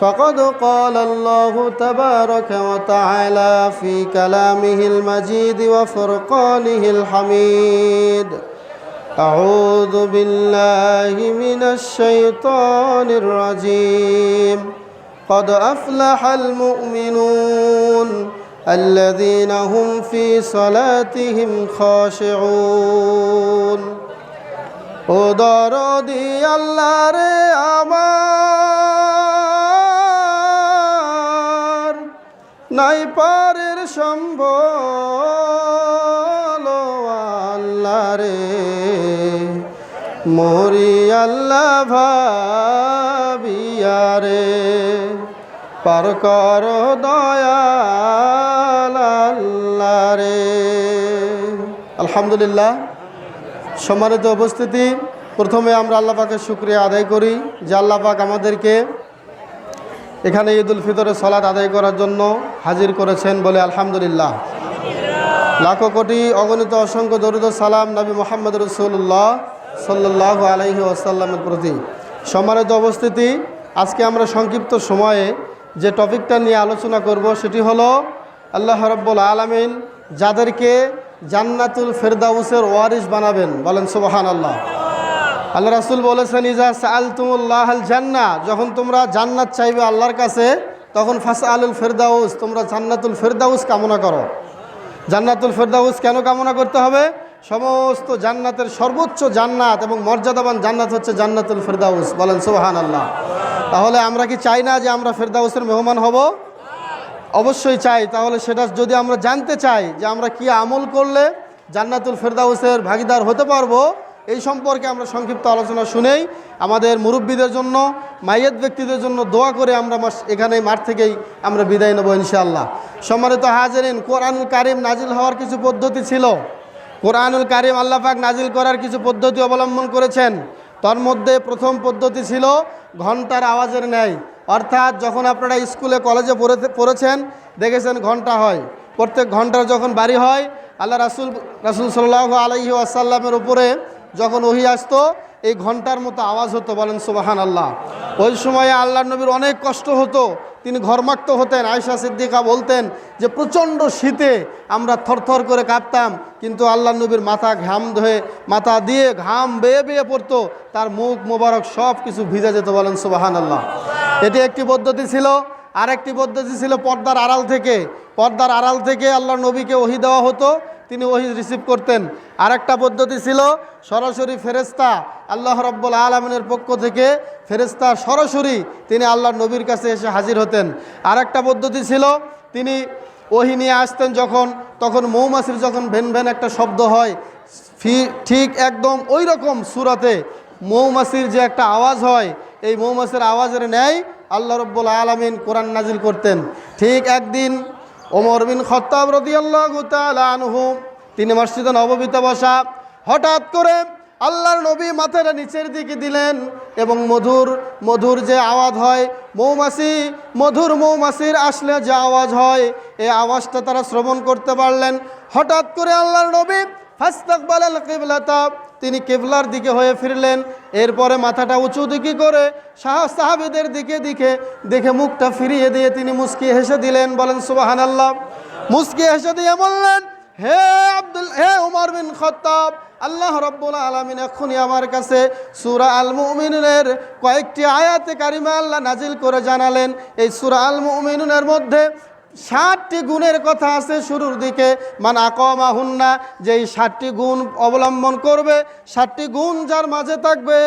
فقد قال الله تبارك وتعالى في كلامه المجيد وفرقانه الحميد أعوذ بالله من الشيطان الرجيم قد أفلح المؤمنون الذين هم في صلاتهم خاشعون ودار دي الله নাই পারের সম্বল, ও আল্লাহ রে। মরি আল্লাহ ভাবিয়া রে। পার কর দয়াল রে। আলহামদুলিল্লাহ, সম্মানিত উপস্থিতি। প্রথমে আমরা আল্লাহ পাকের শুক্রিয়া আদায় করি যে আল্লাহ পাক আমাদেরকে এখানে ঈদ উল ফিতরের সলাৎ আদায় করার জন্য হাজির করেছেন বলে আলহামদুলিল্লাহ। লাখো কোটি অগণিত অসংখ্য দরিদ সালাম নবী মোহাম্মদ রসুল্লাহ সাল্লাহ আলহি আসাল্লামের প্রতি। সম্মানিত অবস্থিতি আজকে আমরা সংক্ষিপ্ত সময়ে যে টপিকটা নিয়ে আলোচনা করব সেটি হলো আল্লাহ রব্বুল আলমিন যাদেরকে জান্নাতুল ফেরদাউসের ওয়ারিস বানাবেন, বলেন সুবাহান আল্লাহ আল্লাহ রাসুল বলেছেন ইজা সালতুমুল্লাহ আল জান্না যখন তোমরা জান্নাত চাইবে আল্লাহর কাছে, তখন ফাস আলুল ফেরদাউস, তোমরা জান্নাতুল ফেরদাউস কামনা করো। জান্নাতুল ফেরদাউস কেন কামনা করতে হবে? সমস্ত জান্নাতের সর্বোচ্চ জান্নাত এবং মর্যাদাবান জান্নাত হচ্ছে জান্নাতুল ফেরদাউস। বলেন সুবাহান আল্লাহ তাহলে আমরা কি চাই না যে আমরা ফেরদাউসের মেহমান হব? অবশ্যই চাই। তাহলে সেটা যদি আমরা জানতে চাই যে আমরা কি আমল করলে জান্নাতুল ফেরদাউসের ভাগিদার হতে পারব এই সম্পর্কে আমরা সংক্ষিপ্ত আলোচনা শুনেই আমাদের মুরব্বীদের জন্য মাইয়াত ব্যক্তিদের জন্য দোয়া করে আমরা এখানে মাঠ থেকেই আমরা বিদায় নেব ইনশাআল্লাহ। সম্মানিত হাজারিন, কোরআনুল কারিম নাজিল হওয়ার কিছু পদ্ধতি ছিল। কোরআনুল কারিম আল্লাপাক নাজিল করার কিছু পদ্ধতি অবলম্বন করেছেন। তার মধ্যে প্রথম পদ্ধতি ছিল ঘণ্টার আওয়াজের ন্যায়। অর্থাৎ যখন আপনারা স্কুলে, কলেজে পড়ে পড়েছেন, দেখেছেন ঘণ্টা হয়। প্রত্যেক ঘণ্টার যখন বাড়ি হয়, আল্লাহ রাসুল রাসুল সাল্লাহ আলহি আসাল্লামের উপরে যখন ওহি আসতো, এই ঘণ্টার মতো আওয়াজ হতো, বলেন সুবাহান আল্লাহ ওই সময়ে আল্লাহ নবীর অনেক কষ্ট হতো। তিনি ঘরমাক্ত হতেন আয়সা সিদ্দিকা বলতেন যে, প্রচণ্ড শীতে আমরা থরথর করে কাঁপতাম কিন্তু আল্লাহ নবীর মাথা ঘাম ধয়ে, মাথা দিয়ে ঘাম বেয়ে বেয়ে পড়তো, তার মুখ মোবারক সব কিছু ভিজে যেত, বলেন সুবাহান আল্লাহ এটি একটি পদ্ধতি ছিল। আরেকটি পদ্ধতি ছিল পর্দার আড়াল থেকে। পর্দার আড়াল থেকে আল্লাহ নবীকে ওহি দেওয়া হতো। তিনি ওহি রিসিভ করতেন। আরেকটা পদ্ধতি ছিল, সরাসরি ফেরেস্তা আল্লাহ রব্বুল আলমিনের পক্ষ থেকে ফেরেস্তা সরাসরি তিনি আল্লাহ নবীর কাছে এসে হাজির হতেন। আরেকটা পদ্ধতি ছিল, তিনি ওহি নিয়ে আসতেন যখন, তখন মৌমাছির যখন ভেন ভেন একটা শব্দ হয় ঠিক একদম ওই রকম সুরাতে মৌমাছির যে একটা আওয়াজ হয়, এই মৌমাছির আওয়াজের ন্যায় আল্লাহ রব্বুল আলমিন কোরআন নাজিল করতেন। ঠিক একদিন ওমর বিন খত্তাব রদিয়াল্লাহু তাআলা আনহু, তিনি মসজিদে নববীতে বসা, হঠাৎ করে আল্লাহর নবী মাথাটা নিচের দিকে দিলেন এবং মধুর মধুর যে আওয়াজ হয়, মৌমাছি, মধুর মৌমাছির আসলে যে আওয়াজ হয় এই আওয়াজটা তারা শ্রবণ করতে পারলেন। হঠাৎ করে আল্লাহর নবী ফাস্তাকবাল কিবলাতা তিনি কেবলার দিকে হয়ে ফিরলেন। এরপরে মাথাটা উঁচু দিকে করে শাহ সাহাবেদের দিকে দিকে দেখে মুখটা ফিরিয়ে দিয়ে তিনি মুস্কি হেসে দিলেন, বলেন সুবাহান আল্লাহ মুস্কি হেসে দিয়ে বললেন, হে আব্দুল, হে উমর বিন খত্তাব, আল্লাহ রব্বুল আলমিন এখনই আমার কাছে সুরা আল মুমিনের কয়েকটি আয়াতে কারিমা আল্লাহ নাজিল করে জানালেন। এই সুরা আল মুমিনের মধ্যে ষাটটি গুণের কথা আছে শুরুর দিকে। মান আকমা হুন্না যে এই ষাটটি গুণ অবলম্বন করবে, ষাটটি গুণ যার মাঝে থাকবে,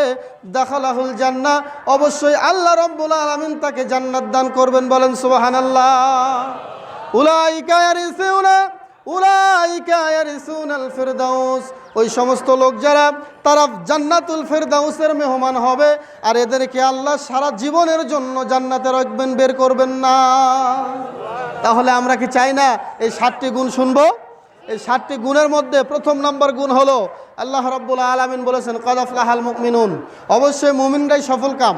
দাখালাহুল জান্না অবশ্যই আল্লাহ রব্বুল আলমিন তাকে জান্নাত দান করবেন বলেন সুবাহান আল্লাহ ওই সমস্ত লোক যারা, তারা জান্নাতুল ফেরদাউসের মেহমান হবে, আর এদেরকে আল্লাহ সারা জীবনের জন্য জান্নাতে রাখবেন, বের করবেন না। তাহলে আমরা কি চাই না এই ষাটটি গুণ শুনব? এই ষাটটি গুণের মধ্যে প্রথম নম্বর গুণ হলো, আল্লাহ রব্বুল আলমিন বলেছেন কদাফলাহাল মুমিনুন। অবশ্যই মুমিনরাই সফল কাম।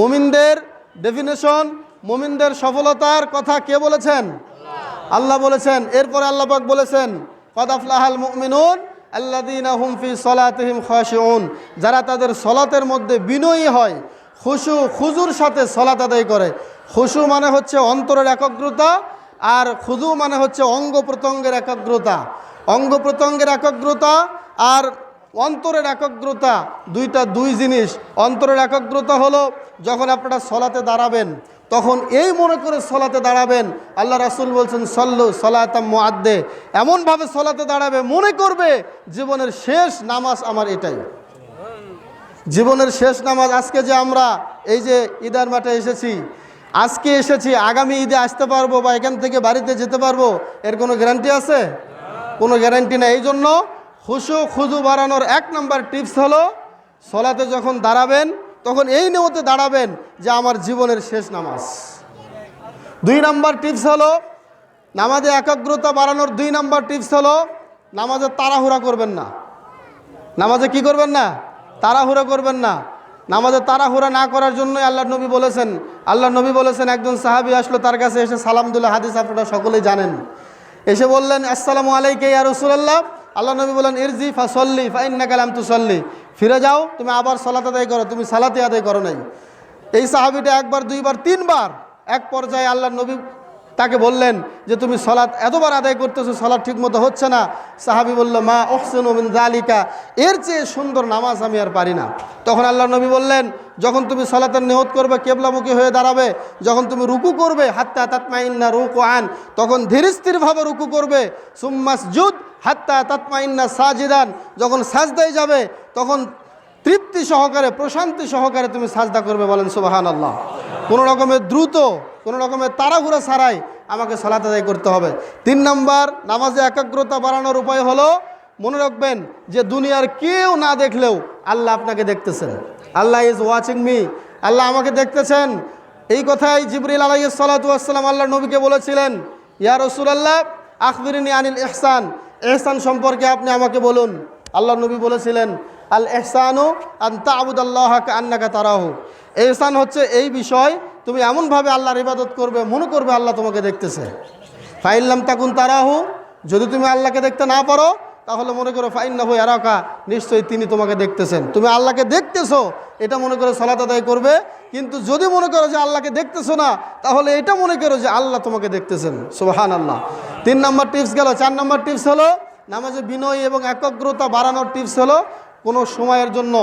মুমিনদের ডেফিনেশন মুমিনদের সফলতার কথা কে বলেছেন? আল্লাহ বলেছেন। এরপরে আল্লাহ পাক বলেছেন কদাফলাহাল মুমিনুন আল্লাদিনা হুমফি সলাতহিম খাশিউন। যারা তাদের সলাতের মধ্যে বিনয়ী হয় খুশু খুজুর সাথে সলাত আদায় করে। খুশু মানে হচ্ছে অন্তরের একাগ্রতা আর খুজু মানে হচ্ছে অঙ্গ প্রত্যঙ্গের একাগ্রতা। অঙ্গ প্রত্যঙ্গের একাগ্রতা আর অন্তরের একাগ্রতা দুইটা দুই জিনিস। অন্তরের একাগ্রতা হলো যখন আপনারা সলাতে দাঁড়াবেন, তখন এই মনে করে সলাতে দাঁড়াবেন। আল্লাহ রাসুল বলছেন, সল্লু সলাতাম মোয়াদ্দে এমনভাবে সলাতে দাঁড়াবে, মনে করবে জীবনের শেষ নামাজ আমার এটাই। জীবনের শেষ নামাজ আজকে যে আমরা এই যে ঈদার মাঠে এসেছি, আজকে এসেছি, আগামী ঈদে আসতে পারব বা এখান থেকে বাড়িতে যেতে পারব, এর কোনো গ্যারান্টি আছে? কোনো গ্যারান্টি নেই। এই জন্য খুশু খুজু বাড়ানোর এক নম্বর টিপস হলো, সলাতে যখন দাঁড়াবেন, তখন এই নিয়তে দাঁড়াবেন যে আমার জীবনের শেষ নামাজ। দুই নাম্বার টিপস হলো, নামাজে একাগ্রতা বাড়ানোর দুই নাম্বার টিপস হলো, নামাজে তাড়াহুড়া করবেন না। নামাজে কি করবেন না? তাড়াহুড়া করবেন না। নামাজে তাড়াহুড়া না করার জন্যই আল্লাহ নবী বলেছেন, আল্লাহ নবী বলেছেন, একজন সাহাবি আসলো, তার কাছে এসে সালাম দুল্লাহ হাদিস আপনারা সকলেই জানেন। এসে বললেন, আসসালামু আলাইকে ইয়া রসুলাল্লাহ। আল্লাহ নবী বলেন ইরজি ফা সল্লি ফা ইন্না কালাম তু সল্লি ফিরে যাও, তুমি আবার সলাত আদায় করো, তুমি সালাতে আদায় করো নাই। এই সাহাবিটা একবার, দুইবার, তিনবার এক পর্যায়ে আল্লাহ নবী তাকে বললেন যে, তুমি সলাৎ এতবার আদায় করতেছো, সলাৎ ঠিকমতো হচ্ছে না। সাহাবি বলল, মা ওহসেন ওমিন জালিকা এর চেয়ে সুন্দর নামাজ আমি আর পারি না। তখন আল্লাহ নবী বললেন, যখন তুমি সলাতের নিয়ত করবে, কেবলামুখী হয়ে দাঁড়াবে, যখন তুমি রুকু করবে, হাত্তা তাতমাইন্না রুকু আন তখন ধীর স্থিরভাবে রুকু করবে সুম্মাস জুদ হাত্তা তাতমাইন্না সাজিদান, যখন সাজদায় যাবে, তখন তৃপ্তি সহকারে, প্রশান্তি সহকারে তুমি সাজদা করবে বলেন সুবাহান আল্লাহ কোনো রকমের দ্রুত, কোনো রকমের তাড়াহুড়া ছাড়াই আমাকে সলাত আদায় করতে হবে। তিন নম্বর, নামাজে একাগ্রতা বাড়ানোর উপায় হলো, মনে রাখবেন যে দুনিয়ার কেউ না দেখলেও আল্লাহ আপনাকে দেখতেছেন। Allah is watching me Allah আমাকে দেখতেছেন। এই কথাই জিবরিল আলাই সালাতাম আল্লাহ নবীকে বলেছিলেন, ইয়া রসুল আল্লাহ আখবিরিনী আনিল এহসান এহসান সম্পর্কে আপনি আমাকে বলুন। আল্লাহ নবী বলেছিলেন আল এহসানু আন্তা আবুদাল্লাহকে আন্নাকা তারাহু। এহসান হচ্ছে এই বিষয়, তুমি এমনভাবে আল্লাহর ইবাদত করবে, মনে করবে আল্লাহ তোমাকে দেখতেছে। ফাইল্লাম তাকুন তারাহু, যদি তুমি আল্লাহকে দেখতে না পারো, তাহলে মনে করো ফাইন না হয়ে নিশ্চয়ই তিনি তোমাকে দেখতেছেন। তুমি আল্লাহকে দেখতেছো, এটা মনে করে সলাত আদায় করবে, কিন্তু যদি মনে করো যে আল্লাহকে দেখতেছো না, তাহলে এটা মনে করো যে আল্লাহ তোমাকে দেখতেছেন। সুবাহান আল্লাহ তিন নম্বর টিপস গেল, চার নম্বর টিপস হলো, নামাজে বিনয় এবং একাগ্রতা বাড়ানোর টিপস হলো কোনো সময়ের জন্য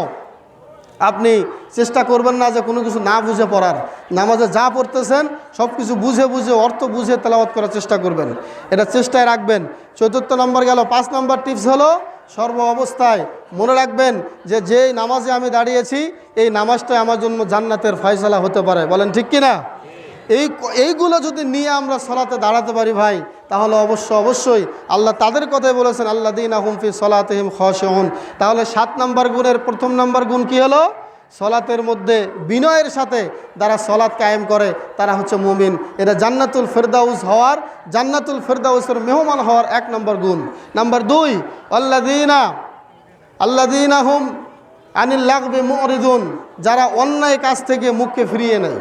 আপনি চেষ্টা করবেন না যে কোনো কিছু না বুঝে পড়ার। নামাজে যা পড়তেছেন সব কিছু বুঝে বুঝে, অর্থ বুঝে তেলাওয়াত করার চেষ্টা করবেন। এটা চেষ্টায় রাখবেন। চতুর্থ নম্বর গেল, পাঁচ নম্বর টিপস হলো, সর্ব অবস্থায় মনে রাখবেন যে যেই নামাজে আমি দাঁড়িয়েছি, এই নামাজটাই আমার জন্য জান্নাতের ফয়সলা হতে পারে। বলেন ঠিক কি না এই এইগুলো যদি নিয়ে আমরা সলাতে দাঁড়াতে পারি ভাই, তাহলে অবশ্য অবশ্যই আল্লাহ তাদের কথাই বলেছেন আল্লাহ দিন আহমফি সলাতহিম খসহন তাহলে সাত নম্বর গুণের প্রথম নম্বর গুণ কি হলো? সলাতের মধ্যে বিনয়ের সাথে যারা সলাৎ কায়েম করে, তারা হচ্ছে মুমিন। এটা জান্নাতুল ফেরদাউস হওয়ার, জান্নাতুল ফেরদাউসের মেহমান হওয়ার এক নম্বর গুণ। নাম্বার দুই আল্লাদিনা আল্লাদিনা হুম আনিল লাগবে মরিদুন। যারা অন্যায় কাজ থেকে মুখকে ফিরিয়ে নেয়।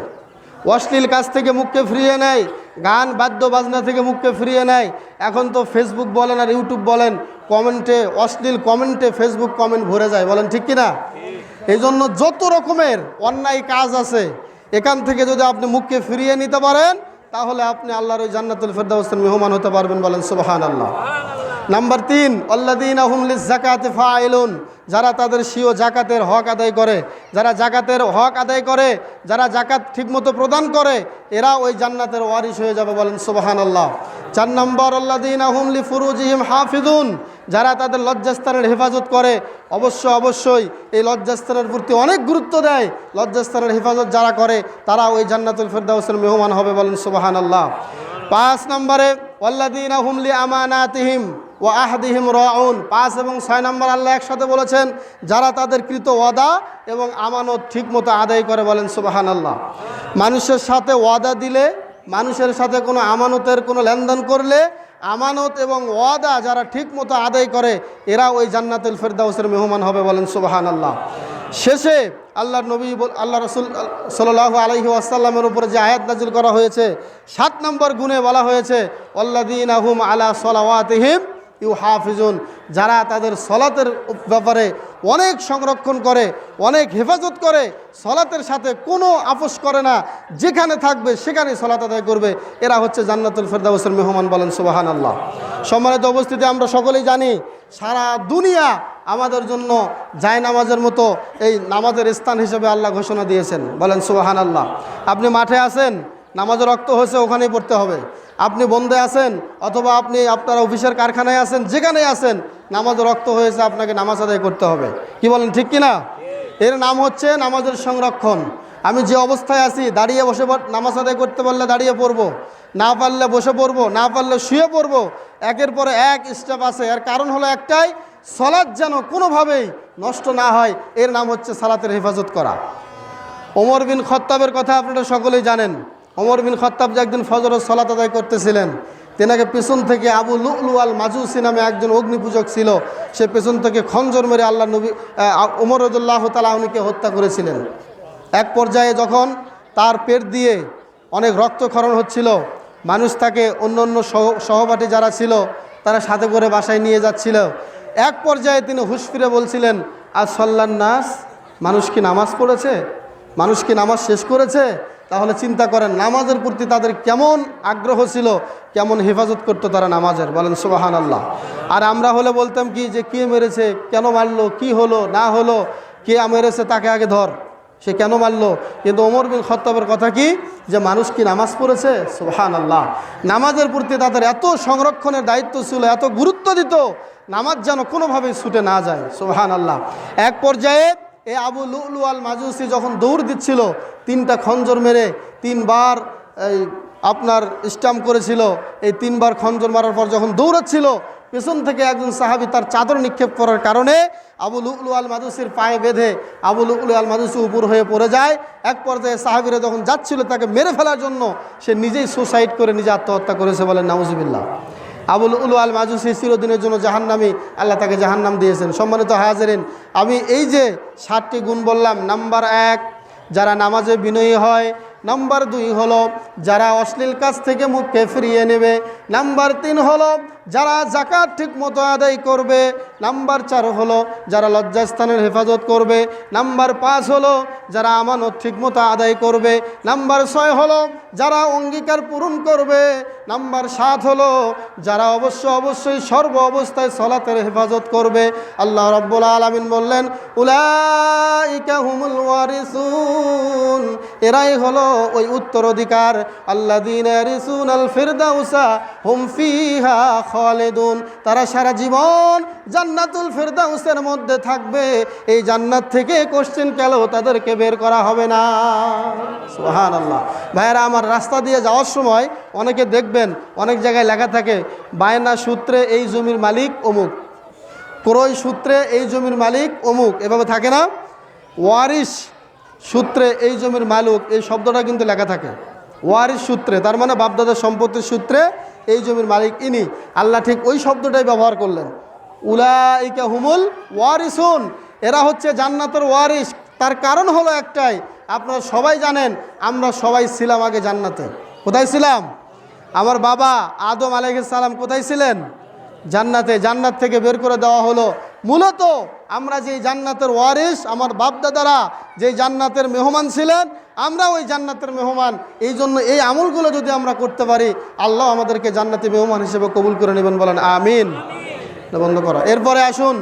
অশ্লীল কাজ থেকে মুখকে ফিরিয়ে নেয়, গান, বাদ্য, বাজনা থেকে মুখকে ফিরিয়ে নেয়। এখন তো ফেসবুক বলেন আর ইউটিউব বলেন, কমেন্টে, অশ্লীল কমেন্টে ফেসবুক কমেন্ট ভরে যায়, বলেন ঠিক কিনা? এই জন্য যত রকমের অন্যায় কাজ আছে, এখান থেকে যদি আপনি মুখকে ফিরিয়ে নিতে পারেন, তাহলে আপনি আল্লাহর ওই জান্নাতুল ফেরদাউসের মেহমান হতে পারবেন বলেন সুবাহান আল্লাহ নাম্বার তিন অল্লাদিন আহমলিস জাকাতে ফাইলুন যারা তাদের সিও জাকাতের হক আদায় করে, যারা জাকাতের হক আদায় করে, যারা জাকাত ঠিকমতো প্রদান করে, এরা ওই জান্নাতের ওয়ারিশ হয়ে যাবে বলেন সুবাহান আল্লাহ চার নম্বর আল্লাদিন আহমলি ফুরুজিহিম হাফিদুন যারা তাদের লজ্জাস্থানের হেফাজত করে, অবশ্য অবশ্যই এই লজ্জাস্থানের প্রতি অনেক গুরুত্ব দেয়, লজ্জাস্থানের হেফাজত যারা করে, তারা ওই জান্নাতুল ফেরদাউসের মেহমান হবে বলেন সুবাহান আল্লাহ পাঁচ নম্বরে ওয়াল্লাদিন হুমলি আমানাতিহিম ও আহদিহিম রাউন। পাঁচ এবং ছয় নম্বর আল্লাহ একসাথে বলেছেন, যারা তাদের কৃত ওয়াদা এবং আমানত ঠিকমতো আদায় করে বলেন সুবাহান আল্লাহ মানুষের সাথে ওয়াদা দিলে, মানুষের সাথে কোনো আমানতের কোনো লেনদেন করলে, আমানত এবং ওয়াদা যারা ঠিক মতো আদায় করে, এরা ওই জান্নাতুল ফেরদাউসের মেহমান হবে বলেন সুবাহান আল্লাহ শেষে আল্লাহ নবী আল্লাহ রসুল সাল্লাহ আলহি আসাল্লামের উপরে যে আয়াত নাজিল করা হয়েছে, সাত নম্বর গুণে বলা হয়েছে অল্লাদিন আহুম আলা সলাওয়াতিহিম ইউ হাফিজুন যারা তাদের সলাতের ব্যাপারে অনেক সংরক্ষণ করে, অনেক হেফাজত করে, সলাতের সাথে কোনো আপোষ করে না। যেখানে থাকবে সেখানে সলাত আদায় করবে। এরা হচ্ছে জান্নাতুল ফেরদাউসের মেহমান বলেন সুবাহান আল্লাহ সম্মানিত অবস্থিতি আমরা সকলেই জানি, সারা দুনিয়া আমাদের জন্য জায় নামাজের মতো এই নামাজের স্থান হিসেবে আল্লাহ ঘোষণা দিয়েছেন। বলেন সুবাহান আল্লাহ আপনি মাঠে আছেন, নামাজের রক্ত হয়েছে, ওখানেই পড়তে হবে। আপনি বন্ধে আছেন অথবা আপনি আপনার অফিসের কারখানায় আছেন যেখানে আছেন, নামাজ রক্ত হয়েছে, আপনাকে নামাজ আদায় করতে হবে। কি বলেন, ঠিক কি না এর নাম হচ্ছে নামাজের সংরক্ষণ। আমি যে অবস্থায় আছি, দাঁড়িয়ে বসে নামাজ আদায় করতে পারলে দাঁড়িয়ে পড়ব, না পারলে বসে পড়ব, না পারলে শুয়ে পড়ব, একের পরে এক স্টেপ আছে। এর কারণ হলো একটাই সলাদ যেন কোনোভাবেই নষ্ট না হয়, এর নাম হচ্ছে সালাতের হেফাজত করা। ওমর বিন খত্তাবের কথা আপনারা সকলেই জানেন। ওমর বিন খত্তাব যে একদিন ফজরের সলাত আদায় করতেছিলেন, তেনাকে পেছন থেকে আবু লুলু আল মাজুসি নামে একজন অগ্নিপূজক ছিল, সে পেছন থেকে খঞ্জর মেরে আল্লাহ নবী ওমর রদুল্লাহ তালাহনিকে হত্যা করেছিলেন। এক পর্যায়ে যখন তার পেট দিয়ে অনেক রক্তক্ষরণ হচ্ছিল, মানুষ তাকে অন্য অন্য সহ, সহপাঠী যারা ছিল, তারা সাথে করে বাসায় নিয়ে যাচ্ছিল। এক পর্যায়ে তিনি হুশ ফিরে বলছিলেন আজ সল্লান নাস মানুষ কি নামাজ পড়েছে? মানুষ কি নামাজ শেষ করেছে? তাহলে চিন্তা করেন, নামাজের প্রতি তাদের কেমন আগ্রহ ছিল, কেমন হেফাজত করতো তারা নামাজের? বলেন সুবাহান আল্লাহ আর আমরা হলে বলতাম কি, যে কে মেরেছে, কেন মারলো, কি হলো, না হলো, কে মেরেছে তাকে আগে ধর। সে কেন মারলো? কিন্তু ওমর বিন খত্তাবের কথা কি, যে মানুষ কি নামাজ পড়েছে? সুবহান আল্লাহ নামাজের প্রতি তাদের এত সংরক্ষণের দায়িত্ব ছিল, এত গুরুত্ব দিত, নামাজ যেন কোনোভাবেই ছুটে না যায়। সুবহান আল্লাহ এক পর্যায়ে এ আবু লুলু আল মাজুসি যখন দৌড় দিচ্ছিল, তিনটা খঞ্জর মেরে তিনবার এই আপনার স্টাম্প করেছিল। এই তিনবার খঞ্জর মারার পর যখন দৌড়াচ্ছিল, পেছন থেকে একজন সাহাবি তার চাদর নিক্ষেপ করার কারণে আবু লুকলু আল মাদুসির পায়ে বেঁধে আবু লুকলু আল মাদুসি উপর হয়ে পড়ে যায়। এক পর্যায়ে সাহাবিরা যখন যাচ্ছিল তাকে মেরে ফেলার জন্য, সে নিজেই সুসাইড করে নিজে আত্মহত্যা করেছে বলেন নাউজুবিল্লাহ। আবুল উলু আল মাজুসি চিরদিনের জন্য জাহান্নামি। আল্লাহ তাকে জাহান্নাম দিয়েছেন। সম্মানিত হাজারেন, আমি এই যে ষাটটি গুণ বললাম, নাম্বার এক, যারা নামাজে বিনয়ী হয়। নাম্বার দুই হলো, যারা অশ্লীল কাছ থেকে মুখকে ফিরিয়ে নেবে। নাম্বার তিন হলো যারা জাকাত ঠিক মতো আদায় করবে, নাম্বার চার হলো যারা লজ্জাস্থানের হেফাজত করবে, নাম্বার পাঁচ হলো যারা আমানত ঠিক মতো আদায় করবে, নাম্বার ছয় হলো যারা অঙ্গীকার পূরণ করবে, নাম্বার সাত হলো যারা অবশ্য অবশ্যই সর্ব অবস্থায় সলাতের হেফাজত করবে। আল্লাহ রব্বুল আলমিন বললেন, উলাইকা ওয়ারিসুন। এরাই হলো ওই উত্তরাধিকার। আল্লাদিন রিসুন আল ফিরদাউসা হুম ফিহা খালিদুন। তারা সারা জীবন জান্নাতুল ফিরদাউসের মধ্যে থাকবে। এই জান্নাত থেকে কোশ্চেন কেলেও তাদেরকে বের করা হবে না? সুহান আল্লাহ ভাইয়েরা, আমার রাস্তা দিয়ে যাওয়ার সময় অনেকে দেখবেন, অনেক জায়গায় লেখা থাকে, বায়না সূত্রে এই জমির মালিক অমুক। ক্রয় সূত্রে এই জমির মালিক অমুক। এভাবে থাকে না? ওয়ারিশ সূত্রে এই জমির মালিক, এই শব্দটা কিন্তু লেখা থাকে। ওয়ারিশ সূত্রে, তার মানে বাপদাদার সম্পত্তির সূত্রে এই জমির মালিক ইনি। আল্লাহ ঠিক ওই শব্দটাই ব্যবহার করলেন। উলাইকা হুমুল ওয়ারিসুন। এরা হচ্ছে জান্নাতের ওয়ারিস। তার কারণ হলো একটাই, আপনারা সবাই জানেন, আমরা সবাই ছিলাম আগে জান্নাতে। কোথায় ছিলাম? আমার বাবা আদম আলাইসালাম সালাম কোথায় ছিলেন? জান্নাতে। জান্নাত থেকে বের করে দেওয়া হলো মূলত আমরা যেই জান্নাতের ওয়ারিস আমার বাপদাদারা যে জান্নাতের মেহমান ছিলেন আমরা ওই জান্নাতের মেহমান। এই জন্য এই আমলগুলো যদি আমরা করতে পারি, আল্লাহ আমাদেরকে জান্নাতি মেহমান হিসেবে কবুল করে নেবেন বলেন, আমিন। বন্ধ করা। এরপরে আসুন,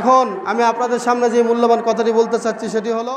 এখন আমি আপনাদের সামনে যে মূল্যবান কথাটি বলতে চাচ্ছি, সেটি হলো